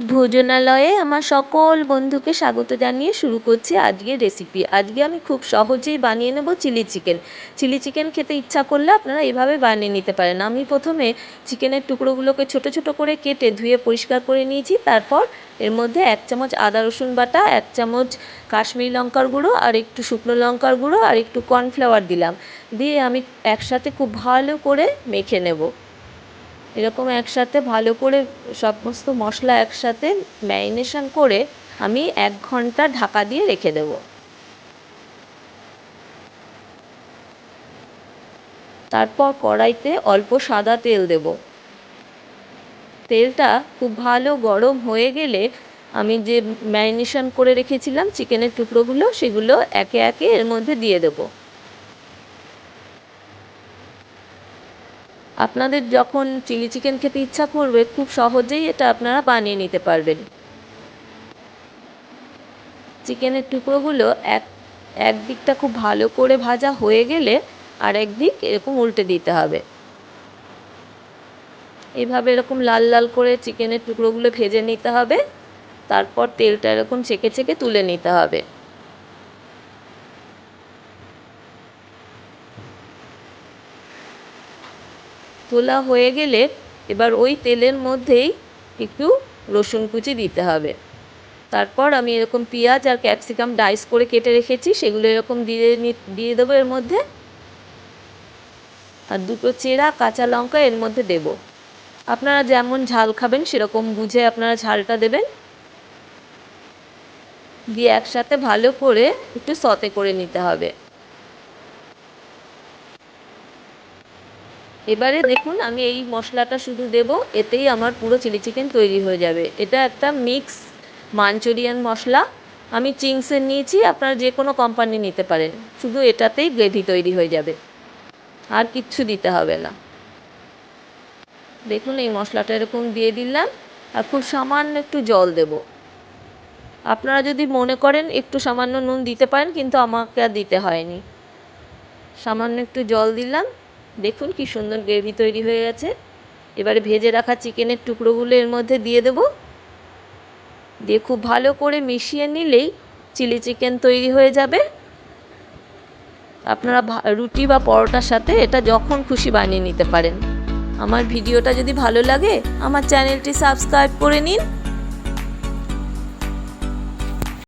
ভোজনালয়ে আমার সকল বন্ধুকে স্বাগত জানিয়ে শুরু করছি আজকের রেসিপি আজকে আমি খুব সহজেই বানিয়ে নেব চিলি চিকেন চিলি চিকেন খেতে ইচ্ছা করলে আপনারা এভাবে বানিয়ে নিতে পারেন। আমি প্রথমে চিকেনের টুকরোগুলোকে ছোট ছোট করে কেটে ধুয়ে পরিষ্কার করে নিয়েছি। তারপর এর মধ্যে এক চামচ আদা রসুন বাটা, এক চামচ কাশ্মীরি লঙ্কার গুঁড়ো, আর একটু শুকনো লঙ্কার গুঁড়ো, আর একটু কর্নফ্লাওয়ার দিলাম। দিয়ে আমি একসাথে খুব ভালো করে মেখে নেব। এরকম একসাথে ভালো করে সমস্ত মশলা একসাথে ম্যারিনেশন করে আমি এক ঘণ্টা ঢাকা দিয়ে রেখে দেব। তারপর কড়াইতে অল্প সাদা তেল দেব। তেলটা খুব ভালো গরম হয়ে গেলে আমি যে ম্যারিনেশন করে রেখেছিলাম চিকেনের টুকরোগুলো সেগুলো একে একে এর মধ্যে দিয়ে দেবো। আপনাদের যখন চিলি চিকেন খেতে ইচ্ছা করবে, খুব সহজেই এটা আপনারা বানিয়ে নিতে পারবেন। চিকেনের টুকরোগুলো এক এক দিকটা খুব ভালো করে ভাজা হয়ে গেলে আর একদিক এরকম উল্টে দিতে হবে। এভাবে এরকম লাল লাল করে চিকেনের টুকরোগুলো ভেজে নিতে হবে। তারপর তেলটা এরকম ছেঁকে ছেঁকে তুলে নিতে হবে। তোলা হয়ে গেলে এবার ওই তেলের মধ্যেই একটু রসুন কুচি দিতে হবে। তারপর আমি এরকম পেঁয়াজ আর ক্যাপসিকাম ডাইস করে কেটে রেখেছি, সেগুলো এরকম দিয়ে দিয়ে দেবো এর মধ্যে। আর দুটো চেরা কাঁচা লঙ্কা এর মধ্যে দেব। আপনারা যেমন ঝাল খাবেন, সেরকম বুঝে আপনারা ঝালটা দেবেন। দিয়ে একসাথে ভালো করে একটু সতে করে নিতে হবে। এবারে দেখুন, আমি এই মশলাটা শুধু দেব, এতেই আমার পুরো চিলি চিকেন তৈরি হয়ে যাবে। এটা একটা মিক্স মাঞ্চুরিয়ান মশলা। আমি চিংসের নিয়েছি, আপনারা যে কোনো কোম্পানি নিতে পারেন। শুধু এটাতেই গ্রেভি তৈরি হয়ে যাবে। আর কিচ্ছু দিতে হবে না। দেখুন, এই মশলাটা এরকম দিয়ে দিলাম। আর খুব সামান্য একটু জল দেব। আপনারা যদি মনে করেন একটু সামান্য নুন দিতে পারেন, কিন্তু আমাকে আর দিতে হয়নি। সামান্য একটু জল দিলাম। দেখুন কি সুন্দর গ্রেভি তৈরি হয়ে গেছে। এবারে ভেজে রাখা চিকেনের টুকরোগুলো এর মধ্যে দিয়ে দেব। দিয়ে খুব ভালো করে মিশিয়ে নিলেই চিলি চিকেন তৈরি হয়ে যাবে। আপনারা রুটি বা পরোটার সাথে এটা যখন খুশি বানিয়ে নিতে পারেন। আমার ভিডিওটা যদি ভালো লাগে, আমার চ্যানেলটি সাবস্ক্রাইব করে নিন।